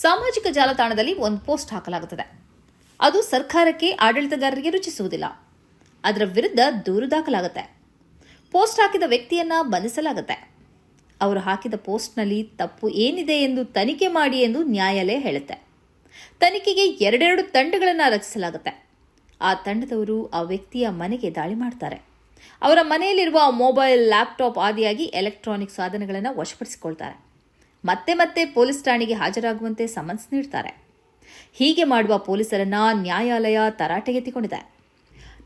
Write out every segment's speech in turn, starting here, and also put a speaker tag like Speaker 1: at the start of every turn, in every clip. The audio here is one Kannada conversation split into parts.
Speaker 1: ಸಾಮಾಜಿಕ ಜಾಲತಾಣದಲ್ಲಿ ಒಂದು ಪೋಸ್ಟ್ ಹಾಕಲಾಗುತ್ತದೆ. ಅದು ಸರ್ಕಾರಕ್ಕೆ ಆಡಳಿತಗಾರರಿಗೆ ರುಚಿಸುವುದಿಲ್ಲ. ಅದರ ವಿರುದ್ಧ ದೂರು ದಾಖಲಾಗುತ್ತೆ. ಪೋಸ್ಟ್ ಹಾಕಿದ ವ್ಯಕ್ತಿಯನ್ನ ಬಂಧಿಸಲಾಗುತ್ತೆ. ಅವರು ಹಾಕಿದ ಪೋಸ್ಟ್ನಲ್ಲಿ ತಪ್ಪು ಏನಿದೆ ಎಂದು ತನಿಖೆ ಮಾಡಿ ಎಂದು ನ್ಯಾಯಾಲಯ ಹೇಳುತ್ತೆ. ತನಿಖೆಗೆ ಎರಡೆರಡು ತಂಡಗಳನ್ನು ರಚಿಸಲಾಗುತ್ತೆ. ಆ ತಂಡದವರು ಆ ವ್ಯಕ್ತಿಯ ಮನೆಗೆ ದಾಳಿ ಮಾಡ್ತಾರೆ. ಅವರ ಮನೆಯಲ್ಲಿರುವ ಮೊಬೈಲ್, ಲ್ಯಾಪ್ಟಾಪ್ ಆದಿಯಾಗಿ ಎಲೆಕ್ಟ್ರಾನಿಕ್ ಸಾಧನಗಳನ್ನು ವಶಪಡಿಸಿಕೊಳ್ತಾರೆ. ಮತ್ತೆ ಮತ್ತೆ ಪೊಲೀಸ್ ಠಾಣೆಗೆ ಹಾಜರಾಗುವಂತೆ ಸಮನ್ಸ್ ನೀಡ್ತಾರೆ. ಹೀಗೆ ಮಾಡುವ ಪೊಲೀಸರನ್ನ ನ್ಯಾಯಾಲಯ ತರಾಟೆಗೆ ತೆಗೆದುಕೊಂಡಿದೆ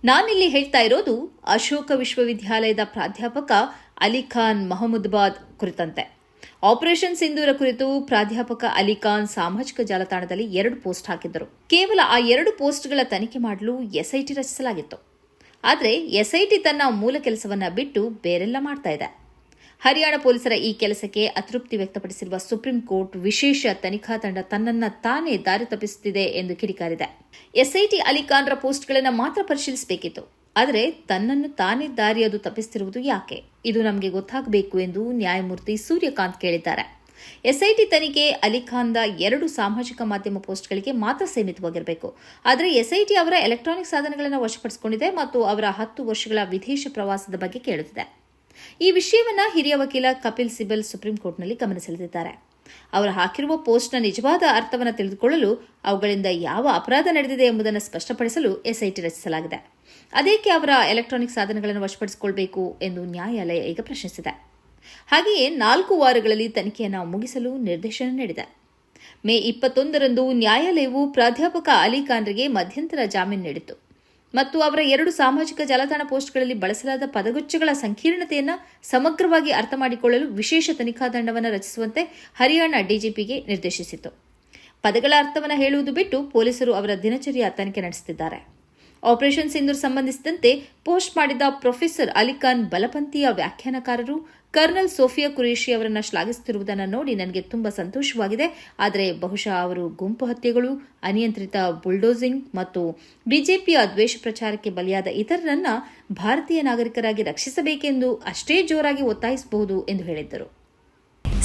Speaker 1: ನಾನಿಲ್ಲಿ ಹೇಳ್ತಾ ಇರೋದು ಅಶೋಕ ವಿಶ್ವವಿದ್ಯಾಲಯದ ಪ್ರಾಧ್ಯಾಪಕ ಅಲಿಖಾನ್ ಮೊಹಮ್ಮದ್ಬಾದ್ ಕುರಿತಂತೆ. ಆಪರೇಷನ್ ಸಿಂಧೂರ ಕುರಿತು ಪ್ರಾಧ್ಯಾಪಕ ಅಲಿಖಾನ್ ಸಾಮಾಜಿಕ ಜಾಲತಾಣದಲ್ಲಿ ಎರಡು ಪೋಸ್ಟ್ ಹಾಕಿದ್ದರು. ಕೇವಲ ಆ ಎರಡು ಪೋಸ್ಟ್ಗಳ ತನಿಖೆ ಮಾಡಲು ಎಸ್ಐಟಿ ರಚಿಸಲಾಗಿತ್ತು. ಆದರೆ ಎಸ್ಐಟಿ ತನ್ನ ಮೂಲ ಕೆಲಸವನ್ನ ಬಿಟ್ಟು ಬೇರೆಲ್ಲ ಮಾಡ್ತಾ ಇದೆ. ಹರಿಯಾಣ ಪೊಲೀಸರ ಈ ಕೆಲಸಕ್ಕೆ ಅತೃಪ್ತಿ ವ್ಯಕ್ತಪಡಿಸಿರುವ ಸುಪ್ರೀಂ ಕೋರ್ಟ್ ವಿಶೇಷ ತನಿಖಾ ತಂಡ ತನ್ನನ್ನ ತಾನೇ ದಾರಿ ತಪ್ಪಿಸುತ್ತಿದೆ ಎಂದು ಕಿಡಿಕಾರಿದೆ. ಎಸ್ಐಟಿ ಅಲಿಖಾನ್ರ ಪೋಸ್ಟ್ಗಳನ್ನು ಮಾತ್ರ ಪರಿಶೀಲಿಸಬೇಕಿತ್ತು. ಆದರೆ ತನ್ನನ್ನು ತಾನೇ ದಾರಿ ಅದು ತಪ್ಪಿಸುತ್ತಿರುವುದು ಯಾಕೆ? ಇದು ನಮಗೆ ಗೊತ್ತಾಗಬೇಕು ಎಂದು ನ್ಯಾಯಮೂರ್ತಿ ಸೂರ್ಯಕಾಂತ್ ಕೇಳಿದ್ದಾರೆ. ಎಸ್ಐಟಿ ತನಿಖೆ ಅಲಿಖಾನ್ದ ಎರಡು ಸಾಮಾಜಿಕ ಮಾಧ್ಯಮ ಪೋಸ್ಟ್ಗಳಿಗೆ ಮಾತ್ರ ಸೀಮಿತವಾಗಿರಬೇಕು. ಆದರೆ ಎಸ್ಐಟಿ ಅವರ ಎಲೆಕ್ಟ್ರಾನಿಕ್ ಸಾಧನಗಳನ್ನು ವಶಪಡಿಸಿಕೊಂಡಿದೆ ಮತ್ತು ಅವರ ಹತ್ತು ವರ್ಷಗಳ ವಿದೇಶ ಪ್ರವಾಸದ ಬಗ್ಗೆ ಕೇಳುತ್ತಿದೆ. ಈ ವಿಷಯವನ್ನ ಹಿರಿಯ ವಕೀಲ ಕಪಿಲ್ ಸಿಬಲ್ ಸುಪ್ರೀಂ ಕೋರ್ಟ್ನಲ್ಲಿ ಗಮನ ಸೆಳೆದಿದ್ದಾರೆ ಅವರು ಹಾಕಿರುವ ಪೋಸ್ಟ್ನ ನಿಜವಾದ ಅರ್ಥವನ್ನು ತಿಳಿದುಕೊಳ್ಳಲು ಅವುಗಳಿಂದ ಯಾವ ಅಪರಾಧ ನಡೆದಿದೆ ಎಂಬುದನ್ನು ಸ್ಪಷ್ಟಪಡಿಸಲು ಎಸ್ಐಟಿ ರಚಿಸಲಾಗಿದೆ. ಅದೇಕೆ ಅವರ ಎಲೆಕ್ಟ್ರಾನಿಕ್ ಸಾಧನಗಳನ್ನು ವಶಪಡಿಸಿಕೊಳ್ಬೇಕು ಎಂದು ನ್ಯಾಯಾಲಯ ಈಗ ಪ್ರಶ್ನಿಸಿದೆ. ಹಾಗೆಯೇ ನಾಲ್ಕು ವಾರಗಳಲ್ಲಿ ತನಿಖೆಯನ್ನು ಮುಗಿಸಲು ನಿರ್ದೇಶನ ನೀಡಿದೆ. ಮೇ ಇಪ್ಪತ್ತೊಂದರಂದು ನ್ಯಾಯಾಲಯವು ಪ್ರಾಧ್ಯಾಪಕ ಅಲಿ ಖಾನ್ರಿಗೆ ಮಧ್ಯಂತರ ಜಾಮೀನು ನೀಡಿತು ಮತ್ತು ಅವರ ಎರಡು ಸಾಮಾಜಿಕ ಜಾಲತಾಣ ಪೋಸ್ಟ್ಗಳಲ್ಲಿ ಬಳಸಲಾದ ಪದಗುಚ್ಛಗಳ ಸಂಕೀರ್ಣತೆಯನ್ನು ಸಮಗ್ರವಾಗಿ ಅರ್ಥ ಮಾಡಿಕೊಳ್ಳಲು ವಿಶೇಷ ತನಿಖಾ ತಂಡವನ್ನು ರಚಿಸುವಂತೆ ಹರಿಯಾಣ ಡಿಜಿಪಿಗೆ ನಿರ್ದೇಶಿಸಿತು. ಪದಗಳ ಅರ್ಥವನ್ನು ಹೇಳುವುದು ಬಿಟ್ಟು ಪೊಲೀಸರು ಅವರ ದಿನಚರಿಯ ತನಿಖೆ ನಡೆಸುತ್ತಿದ್ದಾರೆ. ಆಪರೇಷನ್ ಸಿಂಧೂರ್ ಸಂಬಂಧಿಸಿದಂತೆ ಪೋಸ್ಟ್ ಮಾಡಿದ ಪ್ರೊಫೆಸರ್ ಅಲಿಖಾನ್ ಬಲಪಂಥೀಯ ವ್ಯಾಖ್ಯಾನಕಾರರು ಕರ್ನಲ್ ಸೋಫಿಯಾ ಕುರೇಶಿ ಅವರನ್ನು ಶ್ಲಾಘಿಸುತ್ತಿರುವುದನ್ನು ನೋಡಿ ನನಗೆ ತುಂಬಾ ಸಂತೋಷವಾಗಿದೆ. ಆದರೆ ಬಹುಶಃ ಅವರು ಗುಂಪು ಹತ್ಯೆಗಳು, ಅನಿಯಂತ್ರಿತ ಬುಲ್ಡೋಸಿಂಗ್ ಮತ್ತು ಬಿಜೆಪಿಯ ದ್ವೇಷ ಪ್ರಚಾರಕ್ಕೆ ಬಲಿಯಾದ ಇತರರನ್ನ ಭಾರತೀಯ ನಾಗರಿಕರಾಗಿ ರಕ್ಷಿಸಬೇಕೆಂದು ಅಷ್ಟೇ ಜೋರಾಗಿ ಒತ್ತಾಯಿಸಬಹುದು ಎಂದು ಹೇಳಿದ್ದರು.